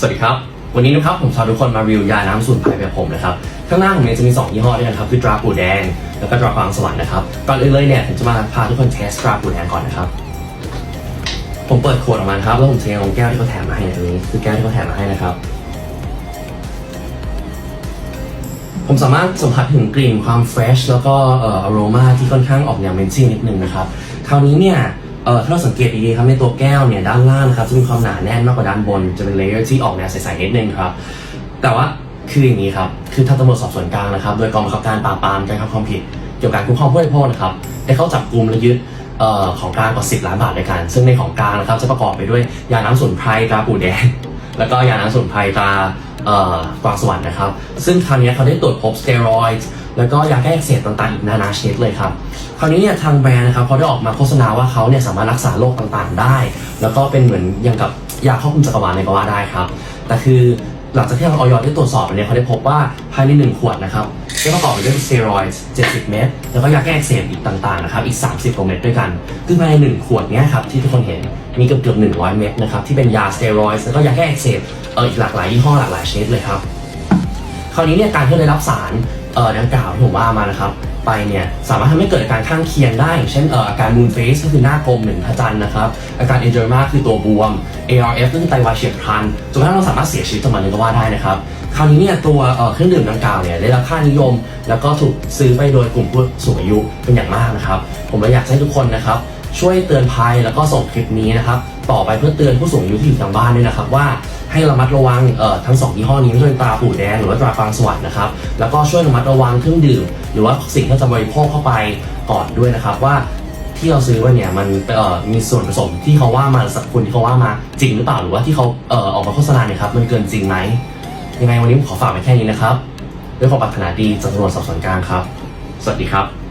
สวัสดีครับ วันนี้นะครับผมชาทุกคนมารีวิวยาน้ำสูตรไผ่แบบผมนะครับ ข้างหน้าผมเนี่ยจะมี 2 ยี่ห้อด้วยกันครับ คือตราปูแดง แล้วก็ตราฟางสวรรค์นะครับ ก่อนอื่นเลยเนี่ยผมจะมาพาทุกคนเทสตราปูแดงก่อนนะครับ ผมเปิดขวดออกมาครับ แล้วผมเทลงแก้วที่เขาแถมมาให้ในนี้คือแก้วที่เขาแถมมาให้นะครับ ผมสามารถสัมผัสถึงกลิ่นความเฟรชแล้วก็เอ่ออโรมาที่ค่อนข้างออกแนวเมนซิ่นิดนึงนะครับ คราวนี้เนี่ย เอ่อถ้าเราสังเกตดีๆครับในตัวแก้วเนี่ยด้านล่างนะครับจะมีความหนาแน่นมากกว่าด้านบน จะเป็นเลเยอร์ที่ออกแนวใสๆนิดนึงครับ แต่ว่าคืออย่างนี้ครับคือทางตำรวจสอบสวนกลางนะครับ โดยกองบังคับการปราบปรามการกระทำความผิด เกี่ยวกับการคุ้มครองผู้บริโภคนะครับได้เข้าจับกลุ่มและยึดเอ่อของกลางกว่า 10 ล้านบาทด้วยกัน ซึ่งในของกลางนะครับจะประกอบไปด้วยยาน้ำสมุนไพรตราปูแดงแล้วก็ยาน้ำสมุนไพรตราเอ่อกวางสวรรค์นะครับ ซึ่งคราวนี้เขาได้ตรวจพบสเตียรอยด์ แล้วก็ยาแก้อักเสบต่างๆอีกนานาชนิดเลยครับ คราวนี้เนี่ยทางแบรนด์นะครับเขาได้ออกมาโฆษณาว่าเขาเนี่ยสามารถรักษาโรคต่างๆ ได้ แล้วก็เป็นเหมือนอย่างกับยาครอบคุมจักรวาลเลยก็ว่าได้ครับ แต่คือหลังจากที่ทางออยได้ตรวจสอบเนี่ยเขาได้พบว่าภายในหนึ่งขวดนะครับได้ประกอบไปด้วยสเตียรอยด์70 เม็ดแล้วก็ยาแก้อักเสบอีกต่างๆนะครับอีก 30กว่าเม็ดด้วยกัน คือภายในหนึ่งขวดเนี้ยครับที่ทุกคนเห็นมีเกือบเกือบ100 เม็ดนะครับที่เป็นยาสเตียรอยด์แล้วก็ยาแก้อักเสบเอออีกหลากหลายยี่ห้อหลากหลายชนิดเลยครับคราวนี้เนี่ยการที่ได้รับสาร เอ่อดังกล่าวที่ผมว่ามานะครับ ไปเนี่ยสามารถทำให้เกิดอาการข้างเคียงได้อย่างเช่นเอ่ออาการมูนเฟสก็คือหน้ากลมเหมือนพระจันทร์นะครับ อาการเอ d เ r มาคือตัวบวม ARF ก็คือไตวายเฉียบพลันจนกระทั่งเราสามารถเสียชีวิตจากมันเลยก็ว่าได้นะครับ คราวนี้เนี่ยตัวเอ่อเครื่องดื่มดังกล่าวเนี่ยได้รับค่านิยม แล้วก็ถูกซื้อไปโดยกลุ่มผู้สูงอายุเป็นอย่างมากนะครับ ผมเลยอยากให้ทุกคนนะครับช่วยเตือนภัยแล้วก็ส่งคลิปนี้นะครับ ต่อไปเพื่อเตือนผู้สูงอายุที่อยู่ทางบ้านด้วยนะครับว่าให้ระมัดระวังเอ่อทั้งสองยี่ห้อนี้ไม่ว่าจะเป็นตราปู่แดงหรือว่าตราฟางสวัสดนะครับแล้วก็ช่วยระมัดระวังเครื่องดื่ม หรือว่าสิ่งที่จะบริโภคเข้าไปก่อนด้วยนะครับว่าที่เราซื้อมาเนี่ยมันเอ่อมีส่วนผสมที่เขาว่ามาสักคุณที่เขาว่ามาจริงหรือเปล่าหรือว่าที่เขาเอ่อออกมาโฆษณาเนี่ยครับมันเกินจริงไหมยังไงวันนี้ผมขอฝากไว้แค่นี้นะครับด้วยความปรารถนาดีจากตำรวจสอบสวนกลางครับ สวัสดีครับ